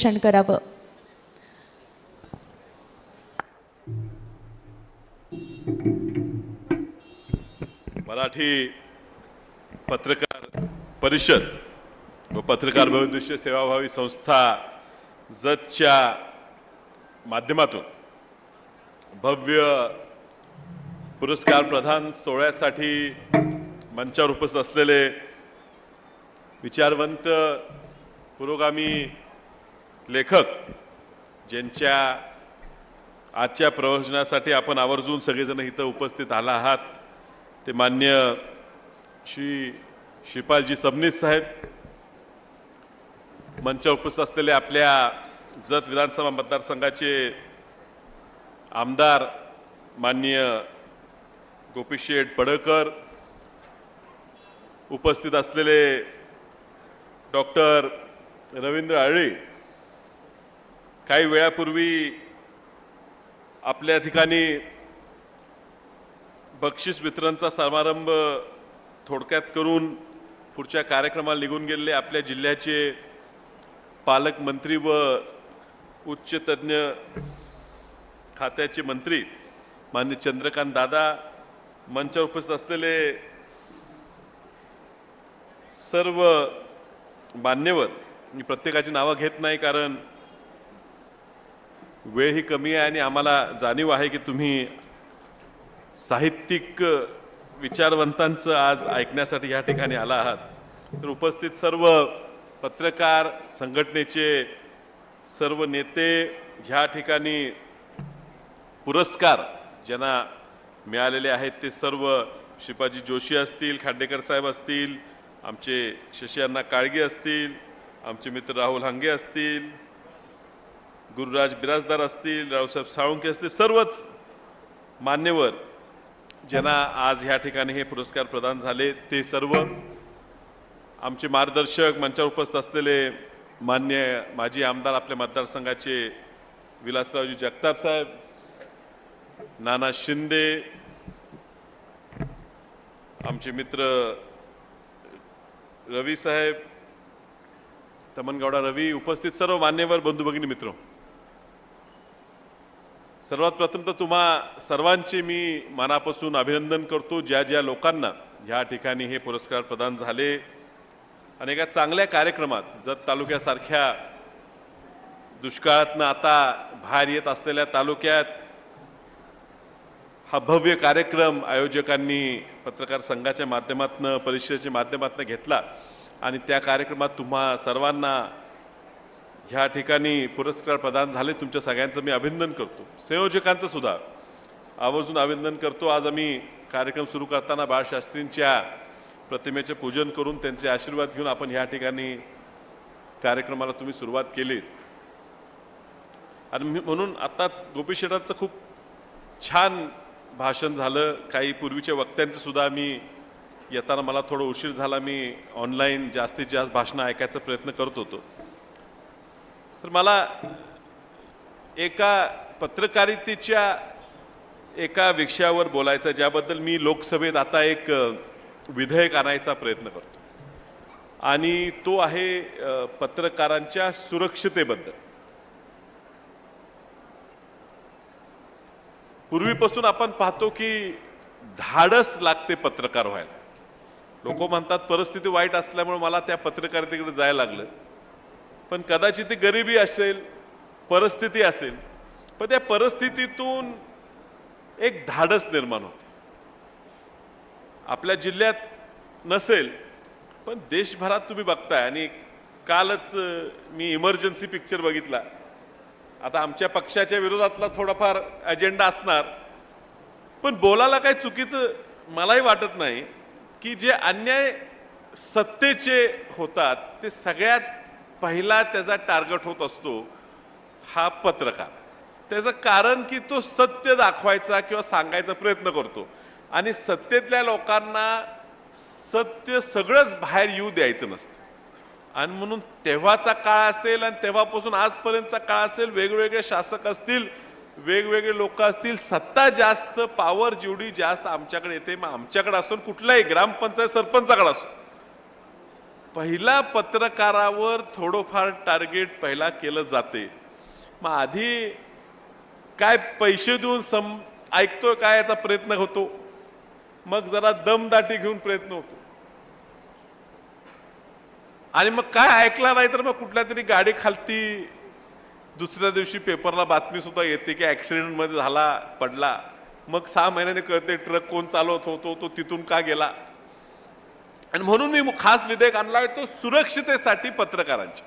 दर्शन करावं. मराठी पत्रकार परिषद व पत्रकार बहुउद्देशीय सेवाभावी संस्था जतच्या माध्यमातून भव्य पुरस्कार प्रधान सोहळ्यासाठी मंचावर उपस्थित असलेले विचारवंत पुरोगामी लेखक ज्यांच्या आजच्या प्रवचनासाठी आपण आवर्जून सगळेजण इथं उपस्थित आला आहात ते मान्य श्री श्रीपालजी सबनीस साहेब मंचावर उपस्थित असलेले आपल्या जत विधानसभा मतदारसंघाचे आमदार मान्य गोपीशेठ पडळकर उपस्थित असलेले डॉक्टर रवींद्र आळे काही वेळापूर्वी आपल्या ठिकाणी बक्षीस वितरणचा समारंभ थोडक्यात करून पुढच्या कार्यक्रमाला निघून गेलेले आपल्या जिल्ह्याचे पालकमंत्री व उच्च तज्ज्ञ खात्याचे मंत्री मान्य चंद्रकांत दादा मंचावर उपस्थित असलेले सर्व मान्यवर मी प्रत्येकाची नावं घेत नाही कारण वेळ ही कमी आहे आणि आम्हाला जाणीव आहे की तुम्ही साहित्यिक विचारवंतांचं आज ऐकण्यासाठी या ठिकाणी आला आहात. तर उपस्थित सर्व पत्रकार संघटनेचे सर्व नेते ह्या ठिकाणी पुरस्कार ज्यांना मिळालेले आहेत ते सर्व शिपाजी जोशी असतील खांडेकर साहेब असतील आमचे शशी अण्णा काळगे असतील आमचे मित्र राहुल हांगे असतील गुरुराज बिराजदार असतील रावसाहेब साळुंके असतील सर्वच मान्यवर ज्यांना आज ह्या ठिकाणी हे पुरस्कार प्रदान झाले ते सर्व आमचे मार्गदर्शक मंचावर उपस्थित असलेले मान्य माजी आमदार आपल्या मतदारसंघाचे विलासरावजी जगताप साहेब नाना शिंदे आमचे मित्र रवी साहेब तमनगौडा रवी उपस्थित सर्व मान्यवर बंधू भगिनी मित्र. सर्वात प्रथम तर तुम्हा सर्वांचे मी मनापासून अभिनंदन करतो ज्या ज्या लोकांना ह्या ठिकाणी हे पुरस्कार प्रदान झाले. आणि एका चांगल्या कार्यक्रमात जत तालुक्यासारख्या दुष्काळातनं आता बाहेर येत असलेल्या तालुक्यात हा भव्य कार्यक्रम आयोजकांनी पत्रकार संघाच्या माध्यमातून परिषदेच्या माध्यमातून घेतला. आणि त्या कार्यक्रमात तुम्हा सर्वांना ह्या ठिकाणी पुरस्कार प्रदान झाले. तुमच्या सगळ्यांचं मी अभिनंदन करतो. संयोजकांचं सुद्धा आवर्जून अभिनंदन करतो. आज आम्ही कार्यक्रम सुरू करताना बाळशास्त्रींच्या प्रतिमेचे पूजन करून त्यांचे आशीर्वाद घेऊन आपण ह्या ठिकाणी कार्यक्रमाला तुम्ही सुरुवात केली आणि म्हणून आत्ताच गोपी शेटांचं खूप छान भाषण झालं. काही पूर्वीच्या वक्त्यांचं सुद्धा मी येताना मला थोडं उशीर झाला. मी ऑनलाईन जास्तीत जास्त भाषणं ऐकायचा प्रयत्न करत होतो. तर मला एका पत्रकारितेच्या एका विषयावर बोलायचं ज्याबद्दल मी लोकसभेत आता एक विधेयक आणायचा प्रयत्न करतो. आणि तो आहे पत्रकारांच्या सुरक्षतेबद्दल. पूर्वीपासून आपण पाहतो की धाडस लागते पत्रकार व्हायला. लोक म्हणतात परिस्थिती वाईट असल्यामुळे मला त्या पत्रकारितेकडे जायला लागलं. पण कदाचित ती गरिबी असेल परिस्थिती असेल पण त्या परिस्थितीतून एक धाडस निर्माण होते. आपल्या जिल्ह्यात नसेल पण देशभरात तुम्ही बघताय आणि कालच मी इमर्जन्सी पिक्चर बघितला. आता आमच्या पक्षाच्या विरोधातला थोडाफार अजेंडा असणार पण बोलायला काही चुकीचं मलाही वाटत नाही की जे अन्याय सत्तेचे होतात ते सगळ्यात पहिला त्याचा टार्गेट होत असतो हा पत्रकार. त्याचं कारण की तो सत्य दाखवायचा किंवा सांगायचा प्रयत्न करतो. आणि सत्तेतल्या लोकांना सत्य सगळंच बाहेर येऊ द्यायचं नसतं. आणि म्हणून तेव्हाचा काळ असेल आणि तेव्हापासून आजपर्यंतचा काळ असेल वेगवेगळे शासक असतील वेगवेगळे लोक असतील सत्ता जास्त पावर जेवढी जास्त आमच्याकडे येते मग आमच्याकडे असून कुठलाही ग्रामपंचायत सरपंचाकडे असो. पहिला पत्रकारावर थोडंफार टार्गेट पहिला केलं जाते. मग आधी काय पैसे देऊन सम ऐकतोय काय याचा प्रयत्न होतो? मग जरा दमदाटी घेऊन प्रयत्न होतो. आणि मग काय ऐकला नाही तर मग कुठल्या तरी गाडी खालती दुसऱ्या दिवशी पेपरला बातमी सुद्धा येते की ऍक्सिडेंटमध्ये झाला पडला. मग सहा महिन्याने कळते ट्रक कोण चालवत होतो तो तिथून का गेला? आणि म्हणून मी खास विधेयक आणला आहे तो सुरक्षितेसाठी पत्रकारांची.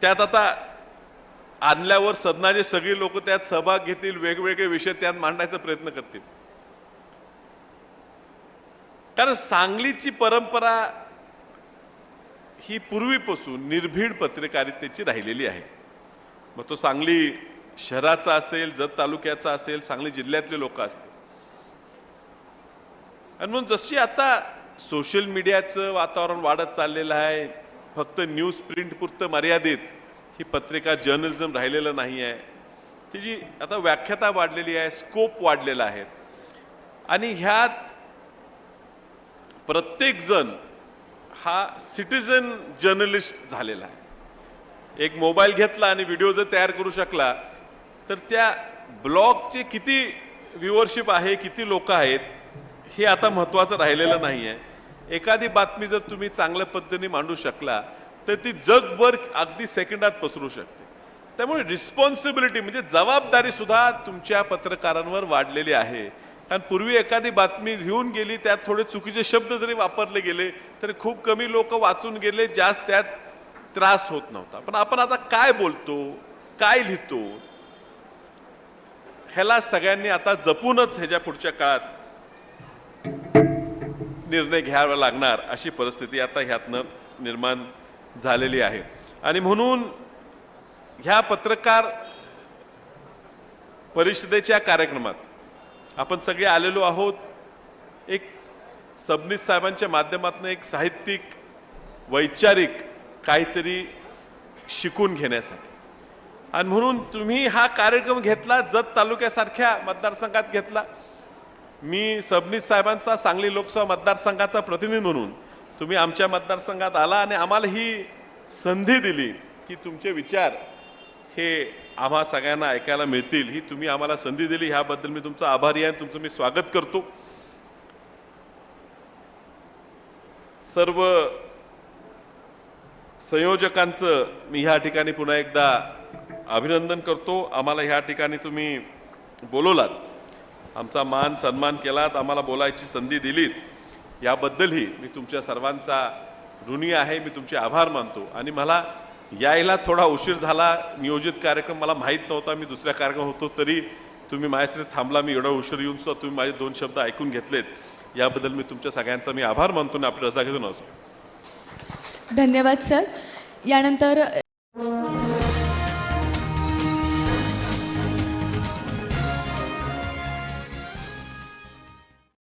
त्यात आता आणल्यावर सदनाचे सगळी लोक त्यात सहभाग घेतील वेगवेगळे विषय त्यात मांडायचा प्रयत्न करतील. कारण सांगलीची परंपरा ही पूर्वीपासून निर्भीड पत्रकारितेची राहिलेली आहे. मग तो सांगली शहराचा असेल जत तालुक्याचा असेल सांगली जिल्ह्यातले लोक असतील. आणि म्हणून जशी आता सोशल मीडियाचं वातावरण वाढत चाललेलं आहे. फक्त न्यूज प्रिंटपुरतं मर्यादित ही पत्रिका जर्नलिझम राहिलेलं नाही आहे. तिची आता व्याख्याता वाढलेली आहे स्कोप वाढलेला आहे. आणि ह्यात प्रत्येकजण हा सिटिझन जर्नलिस्ट झालेला आहे. एक मोबाईल घेतला आणि व्हिडिओ जर तयार करू शकला तर त्या ब्लॉगचे किती व्ह्युअरशिप आहे किती लोक आहेत हे आता महत्त्वाचं राहिलेलं नाही आहे एखादी बातमी जर तुम्ही चांगल्या पद्धतीने मांडू शकला तर ती जगभर अगदी सेकंदात पसरू शकते. त्यामुळे रिस्पॉन्सिबिलिटी म्हणजे जबाबदारीसुद्धा तुमच्या पत्रकारांवर वाढलेली आहे. कारण पूर्वी एखादी बातमी लिहून गेली त्यात थोडे चुकीचे शब्द जरी वापरले गेले तरी खूप कमी लोक वाचून गेले जास्त त्यात त्रास होत नव्हता. पण आपण आता काय बोलतो काय लिहितो ह्याला सगळ्यांनी आता जपूनच ह्याच्या पुढच्या काळात निर्णय घ्यावा लागणार अशी परिस्थिती आता ह्यातनं निर्माण झालेली आहे. आणि म्हणून ह्या पत्रकार परिषदेच्या कार्यक्रमात आपण सगळे आलेलो आहोत. एक सबनीस साहेबांच्या माध्यमातून एक साहित्यिक वैचारिक काहीतरी शिकून घेण्यासाठी. आणि म्हणून तुम्ही हा कार्यक्रम घेतला जत तालुक्यासारख्या मतदारसंघात घेतला. मी सबनीस साहेबांचा सांगली लोकसभा मतदारसंघाचा प्रतिनिधी म्हणून तुम्ही आमच्या मतदारसंघात आला आणि आम्हाला ही संधी दिली की तुमचे विचार हे आम्हा सगळ्यांना ऐकायला मिळतील. ही तुम्ही आम्हाला संधी दिली ह्याबद्दल मी तुमचा आभारी आहे आणि तुमचं मी स्वागत करतो. सर्व संयोजकांचं मी ह्या ठिकाणी पुन्हा एकदा अभिनंदन करतो. आम्हाला ह्या ठिकाणी तुम्ही बोलवलात. आमचा मान सन्मान केलात आम्हाला बोलायची संधी दिलीत. याबद्दलही मी तुमच्या सर्वांचा ऋणी आहे मी तुमचे आभार मानतो. आणि मला यायला थोडा उशीर झाला नियोजित कार्यक्रम मला माहीत नव्हता मी दुसऱ्या कार्यक्रम होतो तरी तुम्ही माझ्यासाठी थांबला मी एवढा उशीर येऊन सुद्धा तुम्ही माझे दोन शब्द ऐकून घेतलेत. याबद्दल मी तुमच्या सगळ्यांचा मी आभार मानतो आणि आपली रजा घेतो. असं धन्यवाद सर. यानंतर